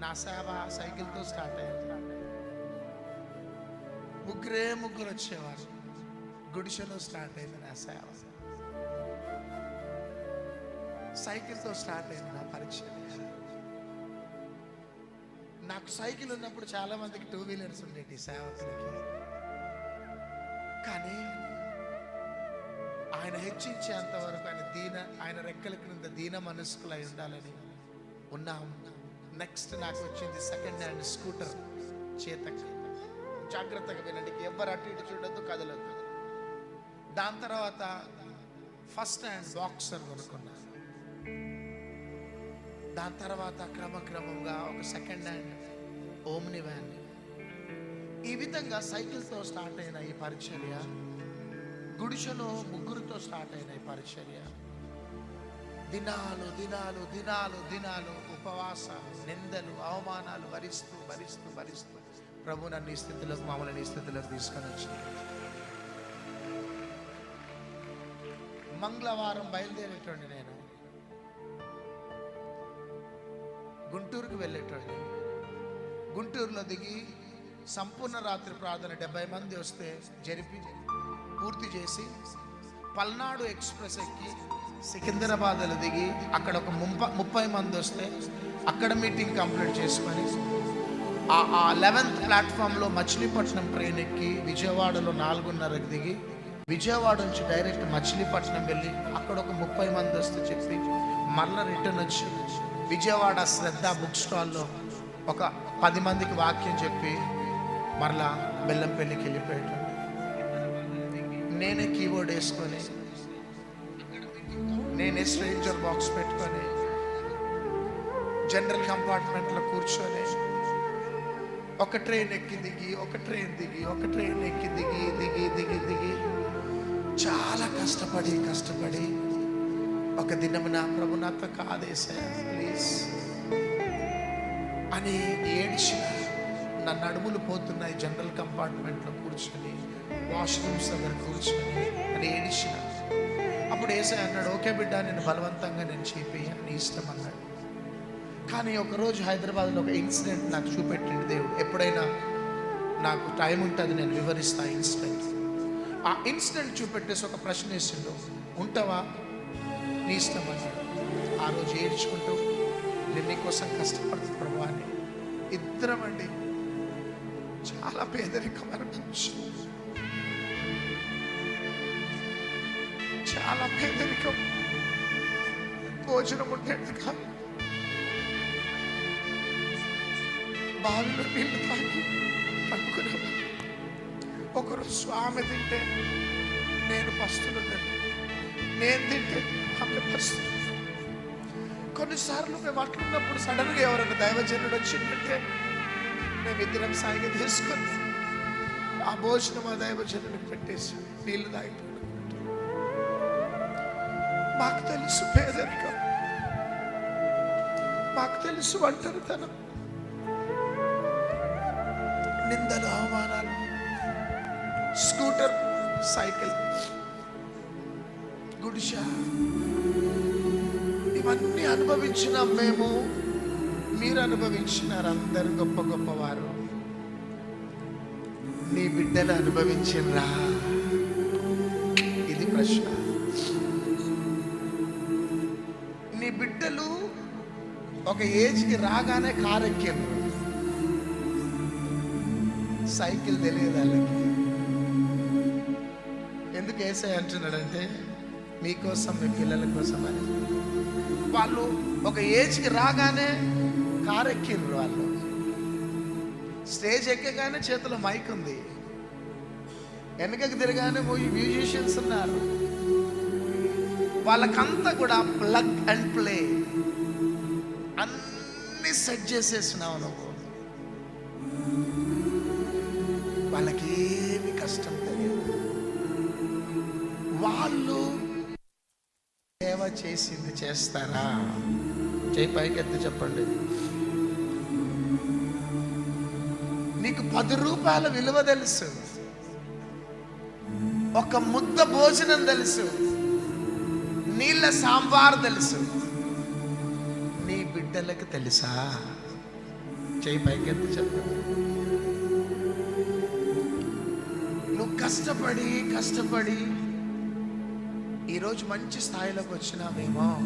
నా సేవ సైకిల్తో స్టార్ట్ అయ్యింది. ముగ్గురే ముగ్గురు వచ్చేవారు. గుడిసెలో స్టార్ట్ అయింది నా సేవ. సైకిల్తో స్టార్ట్ అయింది నా పరిచయం. నాకు సైకిల్ ఉన్నప్పుడు చాలా మందికి టూ వీలర్స్ ఉండేటి సేవకులకి కానీ ఆయన హెచ్చించేంత వరకు ఆయన దీన ఆయన రెక్కల క్రింద దీన మనస్కులై ఉండాలని ఉన్నాం నెక్స్ట్ నాకు వచ్చింది సెకండ్ హ్యాండ్ స్కూటర్ చేత జాగ్రత్తగా వినండి ఎవరు అటు ఇటు చూడొద్దు కదలొద్దు. దాని తర్వాత ఫస్ట్ హ్యాండ్ బాక్సర్ కొనుక్కున్నాను దాని తర్వాత క్రమక్రమంగా ఒక సెకండ్ హ్యాండ్ ఓమ్ని వ్యాన్ ఈ విధంగా సైకిల్తో స్టార్ట్ అయిన ఈ పరిచర్య గుడిసెలో ముగ్గురుతో స్టార్ట్ అయిన ఈ పరిచర్య. దినాలు దినాలు దినాలు దినాలు ఉపవాసాలు నిందలు అవమానాలు భరిస్తూ భరిస్తూ భరిస్తూ ప్రభు నన్ను ఈ స్థితిలోకి మామూలు ఈ స్థితిలోకి తీసుకొని వచ్చింది మంగళవారం బయలుదేరేటండి నేను. గుంటూరుకు వెళ్ళేటండి గుంటూరులో దిగి సంపూర్ణ రాత్రి ప్రార్థన డెబ్బై మంది వస్తే జరిపి పూర్తి చేసి పల్నాడు ఎక్స్ప్రెస్ ఎక్కి సికింద్రాబాద్లో దిగి అక్కడ ఒక ముంప ముప్పై మంది వస్తే అక్కడ మీటింగ్ కంప్లీట్ చేసుకొని ఆ లెవెన్త్ ప్లాట్ఫామ్లో మచిలీపట్నం ట్రైన్ ఎక్కి విజయవాడలో నాలుగున్నరకు దిగి విజయవాడ నుంచి డైరెక్ట్ మచిలీపట్నం వెళ్ళి అక్కడ ఒక ముప్పై మంది వస్తే చెప్పి మరల రిటర్న్ వచ్చి విజయవాడ శ్రద్ధ బుక్ స్టాల్లో ఒక పది మందికి వాక్యం చెప్పి మరలా బెల్లంపల్లికి వెళ్ళిపోయాడు. నేనే కీబోర్డ్ వేసుకొని నేనే స్ట్రేంజర్ బాక్స్ పెట్టుకొని జనరల్ కంపార్ట్మెంట్లో కూర్చొని ఒక ట్రైన్ ఎక్కి దిగి ఒక ట్రైన్ దిగి ఒక ట్రైన్ ఎక్కి దిగి దిగి దిగి దిగి చాలా కష్టపడి కష్టపడి ఒక దినము నా ప్రభు నాతో కాదేశా ప్లీజ్ అని ఏడ్చిన నా నడుములు పోతున్నాయి జనరల్ కంపార్ట్మెంట్లో కూర్చొని వాష్రూమ్స్ దగ్గర కూర్చొని అని ఏడిచిన. అప్పుడు ఏసై అన్నాడు ఓకే బిడ్డ నేను బలవంతంగా నేను చేపి అని ఇష్టం అన్నాడు. కానీ ఒకరోజు హైదరాబాద్లో ఒక ఇన్సిడెంట్ నాకు చూపెట్టింది దేవుడు. ఎప్పుడైనా నాకు టైం ఉంటుంది నేను వివరిస్తా ఇన్సిడెంట్. ఆ ఇన్సిడెంట్ చూపెట్టేసి ఒక ప్రశ్న వేసిండు ఉంటావా? నీ ఇష్టం అన్నాడు. ఆ రోజు ఏడ్చుకుంటూ నేను నీకోసం కష్టపడుతు ప్రభు అని. ఇద్దరం అండి చాలా పేదరికమైన మనుషులు చాలా పేదరికం. భోజనం ఉండేది కాదు బావిలో నీళ్ళు తాగి పడుకునేవాడు ఒకరోజు స్వామి తింటే నేను పస్తులున్నాను నేను తింటే ఆమె పస్తులు. కొన్నిసార్లు మేము అట్లున్నప్పుడు సడన్గా ఎవరైనా దైవజనుడు వచ్చిందంటే మేము ఇద్దరం సాయిగా తీసుకొని ఆ భోజనం ఆ దైవజనుడికి పెట్టేసి నీళ్ళు తాగిపోయి మాకు తెలుసు పేదరికం. మాకు తెలుసు ఒంటరితనం. నిందలు అవమానాలు. స్కూటర్ సైకిల్ గుడిష ఇవన్నీ అనుభవించిన మేము. మీరు అనుభవించినారు అందరు గొప్ప గొప్పవారు. నీ బిడ్డలు అనుభవించినరా? ఇది ప్రశ్న. ఒక ఏజ్కి రాగానే కారు ఎక్కిండ్రు సైకిల్ తెలియదు వాళ్ళకి. ఎందుకు వేసే అంటున్నాడంటే మీకోసం మీ పిల్లల కోసం అని. వాళ్ళు ఒక ఏజ్కి రాగానే కారు ఎక్కిర్రు వాళ్ళు. స్టేజ్ ఎక్కగానే చేతిలో మైక్ ఉంది. వెనకకి తిరగానే మ్యూజిషియన్స్ ఉన్నారు. వాళ్ళకంతా కూడా ప్లగ్ అండ్ ప్లే సెట్ చేసేసినావు నువ్వు వాళ్ళకి ఏమి కష్టం తెలియదు. వాళ్ళు సేవ చేసింది చేస్తారా? చేయి పైకి ఎత్తి చెప్పండి. నీకు పది రూపాయల విలువ తెలుసు. ఒక ముద్ద భోజనం తెలుసు. నీళ్ళ సాంబార్ తెలుసు. బిడ్డలకు తెలుసా? చేయి పైకెత్తి చెప్పండి నువ్వు కష్టపడి కష్టపడి ఈరోజు మంచి స్థాయిలోకి వచ్చినావేమో.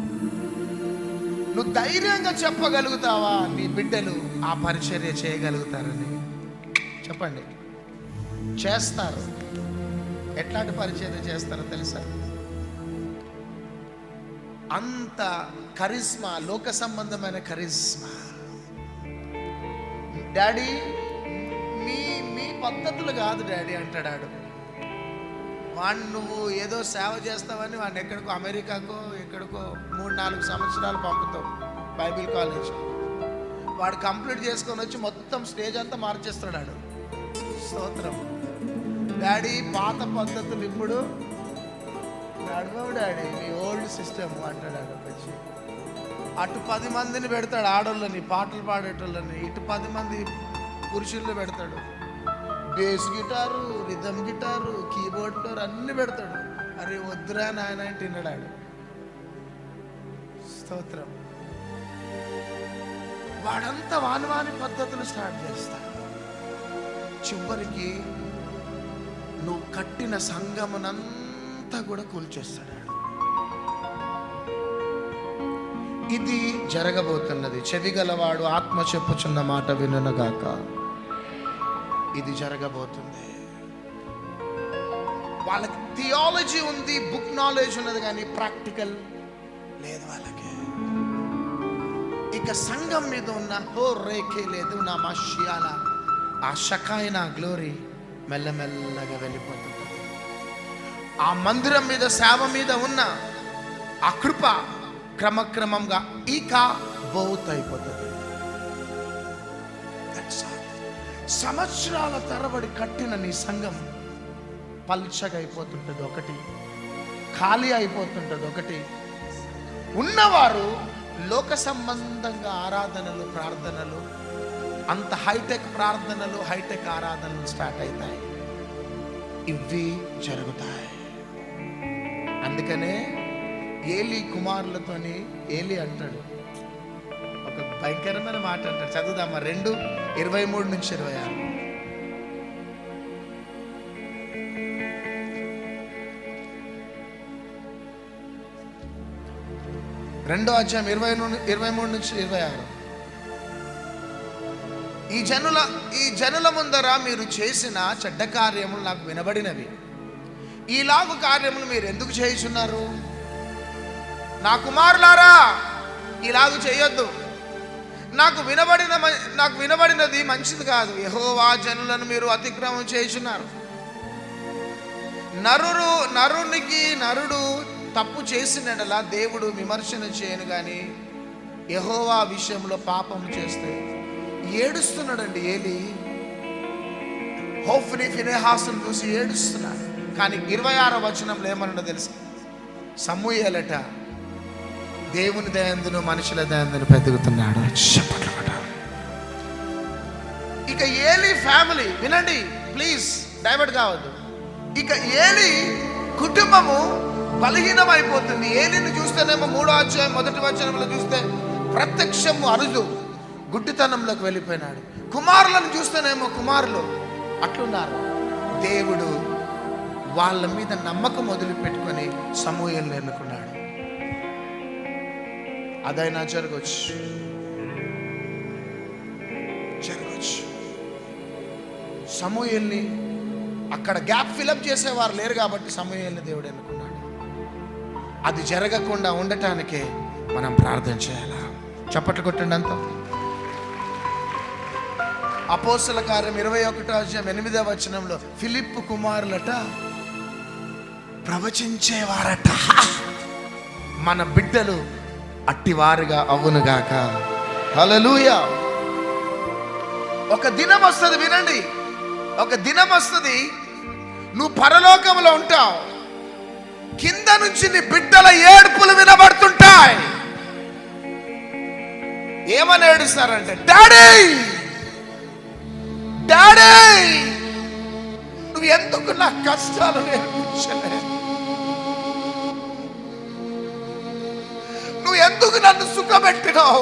నువ్వు ధైర్యంగా చెప్పగలుగుతావా? నీ బిడ్డలు ఆ పరిచర్య చేయగలుగుతారని. చెప్పండి. చేస్తారు. ఎట్లాంటి పరిచర్య చేస్తారో తెలుసా? అంత కరిస్మా లోక సంబంధమైన కరిస్మా డాడీ మీ మీ పద్ధతులు కాదు డాడీ అంటాడాడు. వాడిని నువ్వు ఏదో సేవ చేస్తావని వాడిని ఎక్కడికో అమెరికాకో ఎక్కడికో మూడు నాలుగు సంవత్సరాలు పంపుతావు బైబిల్ కాలేజ్ వాడు కంప్లీట్ చేసుకొని వచ్చి మొత్తం స్టేజ్ అంతా మార్చేస్తున్నాడు స్తోత్రం. డాడీ పాత పద్ధతులు ఇప్పుడు నడవడు డాడీ మీ ఓల్డ్ సిస్టమ్ అంటాడు వచ్చి అటు పది మందిని పెడతాడు ఆడోళ్ళని పాటలు పాడేటోళ్ళని ఇటు పది మంది పురుషుల్ని పెడతాడు. Bass guitar rhythm guitar keyboard player అన్ని పెడతాడు. అరే వద్దురా నాయన అంటే తిన్నాడు స్తోత్రం. వాడంతా వానవాని పద్ధతులు స్టార్ట్ చేస్తాడు చివరికి నువ్వు కట్టిన సంగమునంతా కూడా కూల్చేస్తాడు. ఇది జరగబోతున్నది. చెవిగలవాడు ఆత్మ చెప్పుచున్న మాట వినునగాక ఇది జరగబోతుంది. వాళ్ళకి థియాలజీ ఉంది బుక్ నాలెడ్జ్ ఉన్నది కానీ ప్రాక్టికల్ లేదు వాళ్ళకి. ఇక సంఘం మీద ఉన్న హో రేఖే లేదు నా మష్యాల ఆ షకాయన గ్లోరీ మెల్లమెల్లగా వెళ్ళిపోతుంది. ఆ మందిరం మీద సేవ మీద ఉన్న ఆ కృప క్రమక్రమంగా ఇక బౌత్ అయిపోతుంది సంవత్సరాల తరబడి కట్టిన నీ సంఘం పల్చగా ఒకటి ఖాళీ అయిపోతుంటుంది ఒకటి. ఉన్నవారు లోక సంబంధంగా ఆరాధనలు ప్రార్థనలు అంత హైటెక్ ప్రార్థనలు హైటెక్ ఆరాధనలు స్టార్ట్ అవుతాయి ఇవి జరుగుతాయి. అందుకనే ఏలి కుమారులతోని ఏలి అంటాడు. ఒక భయంకరమైన మాట అంటాడు. చదువుదామా? రెండు ఇరవై మూడు నుంచి ఇరవై ఆరు. రెండో అధ్యాయం ఇరవై ఇరవై మూడు నుంచి ఇరవై ఆరు. ఈ జనుల ఈ జనుల ముందర మీరు చేసిన చెడ్డ కార్యములు నాకు వినబడినవి. ఈలాగు కార్యములు మీరు ఎందుకు చేయుచున్నారు? నా కుమారులారా ఇలాగు చేయొద్దు. నాకు వినబడిన నాకు వినబడినది మంచిది కాదు. యహోవా జనులను మీరు అతిక్రమం చేస్తున్నారు నరుడు నరునికి నరుడు తప్పు చేసినలా దేవుడు విమర్శన చేయను కానీ యహోవా విషయంలో పాపం చేస్తే ఏడుస్తున్నాడండి ఏలి. హోఫ్ని ఫినేహాసును చూసి ఏడుస్తున్నాడు. కానీ ఇరవై ఆరో వచనంలో ఏమన్నా తెలుసు? సమూహలట దేవుని దయందును మనుషుల దయందును పెరుగుతున్నాడు ఇక ఏలి ఫ్యామిలీ వినండి ప్లీజ్ డైవర్ట్ కావద్దు. ఇక ఏలి కుటుంబము బలహీనమైపోతుంది. ఏలిని చూస్తేనేమో మూడో అధ్యాయం మొదటి వచనంలో చూస్తే ప్రత్యక్షము అరుదు గుడ్డితనంలోకి వెళ్ళిపోయినాడు. కుమారులను చూస్తేనేమో కుమారులు అట్లున్నారు. దేవుడు వాళ్ళ మీద నమ్మకం వదిలిపెట్టుకొని సమూహంలో ఎన్నుకున్నాడు అదైనా జరగచ్చు. జరగచ్చు. సమూహల్ని అక్కడ గ్యాప్ ఫిలప్ చేసేవారు లేరు కాబట్టి సమూహల్ని దేవుడు ఎన్నుకున్నాడు. అది జరగకుండా ఉండటానికే మనం ప్రార్థన చేయాలా? చప్పట్లు కొట్టండి అంతా. అపోసల కార్యం ఇరవై ఒకటో అధ్యాయం ఎనిమిదవ వచనంలో ఫిలిప్ కుమారులట ప్రవచించేవారట. మన బిడ్డలు అట్టివారుగా అవునుగాక. హల్లెలూయా. ఒక దినం వస్తుంది వినండి. ఒక దినం వస్తుంది. నువ్వు పరలోకంలో ఉంటావు. కింద నుంచి నీ బిడ్డల ఏడుపులు వినబడుతుంటాయి. ఏమని ఏడుస్తారంటే డాడీ! డాడీ! ఎందుకు నా కష్టాలు నేర్పించలే నువ్వు ఎందుకు నన్ను సుఖపెట్టినావు?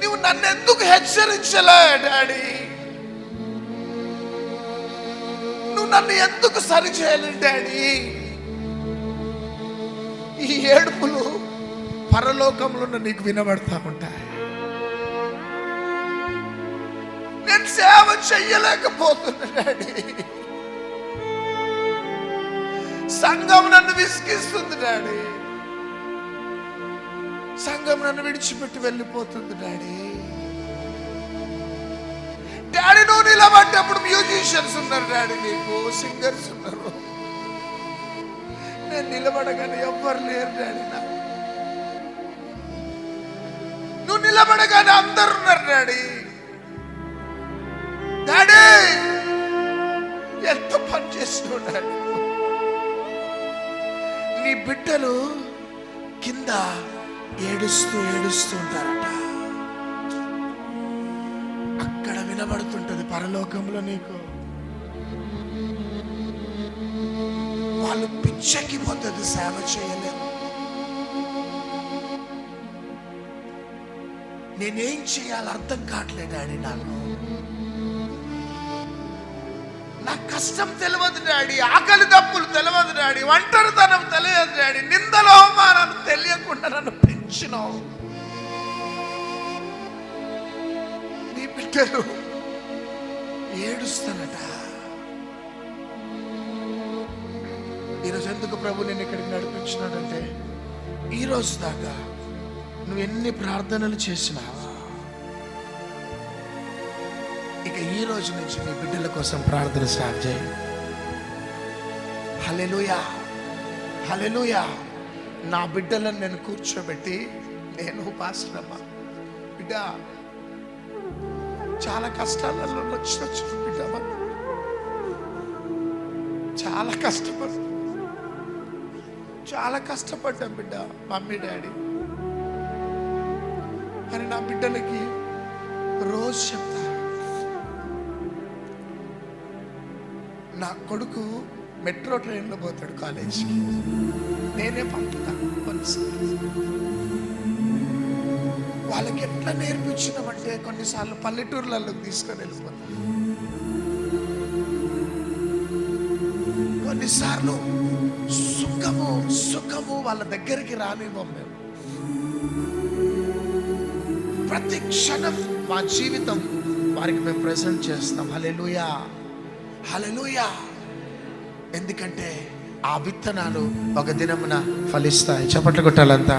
నువ్వు నన్ను ఎందుకు హెచ్చరించలే డాడీ? నువ్వు నన్ను ఎందుకు సరిచేయలే డాడీ? ఈ ఏడుపులు పరలోకంలో నీకు వినబడతా ఉంటాయి. నేను సేవ చెయ్యలేకపోతున్నాడు సంఘం నన్ను విసిగిస్తుంది డాడీ. సంఘం నన్ను విడిచిపెట్టి వెళ్ళిపోతుంది డాడీ. డాడీ నువ్వు నిలబడ్డప్పుడు మ్యూజిషియన్స్ ఉన్నారు డాడీ నీకు సింగర్స్ ఉన్నారు. నేను నిలబడగానే ఎవ్వరు లేరు డాడీ నాకు. నువ్వు నిలబడగానే అందరు ఉన్నారు డాడీ. డాడీ! ఎంత పని చేస్తున్నాడు నీ బిడ్డలు కింద ఏడుస్తూ ఏడుస్తూ ఉంటారట. అక్కడ వినబడుతుంటది పరలోకంలో నీకు. వాళ్ళు పిచ్చెక్కిపోతుంది సేవ చేయలేము నేనేం చేయాలి అర్థం కావట్లేదు డాడీ నాకు. కష్టం తెలియదు డాడీ ఆకలి దప్పులు తెలియదు డాడీ ఒంటరితనం తెలియదు డాడీ నిందలో అవమానాలు తెలియకుండా నన్ను పెంచినావు. నీ బిడ్డలు ఏడుస్తానట ఈరోజు ఎందుకు ప్రభు నేను ఇక్కడికి నడిపించినాడంటే ఈ రోజు దాకా నువ్వు ఎన్ని ప్రార్థనలు చేసినావా ఇక ఈ రోజు నుంచి నీ బిడ్డల కోసం ప్రార్థన స్టార్ట్ చేయి హలెలుయా హలెలుయా నా బిడ్డలను నేను కూర్చోబెట్టి నేను పాస్టరమ్మ. బిడ్డ చాలా కష్టాలలో వచ్చి వచ్చిన బిడ్డ చాలా కష్టపడు చాలా కష్టపడ్డాం బిడ్డ మమ్మీ డాడీ. అని నా బిడ్డలకి రోజు నా కొడుకు మెట్రో ట్రైన్లో పోతాడు కాలేజీకి. నేనే పంపుతాను కొన్నిసార్లు. వాళ్ళకి ఎట్లా నేర్పించినామంటే కొన్నిసార్లు పల్లెటూర్లలోకి తీసుకొని వెళ్ళిపోతాం. కొన్నిసార్లు సుఖము సుఖము వాళ్ళ దగ్గరికి రానివ్వం మేము. ప్రతి క్షణం మా జీవితం వారికి మేము ప్రజెంట్ చేస్తాం. హలెలుయా హలలుయా ఎందుకంటే ఆ విత్తనాలు ఒక దినమున ఫలిస్తాయి. చప్పట్లు కొట్టాలంతా.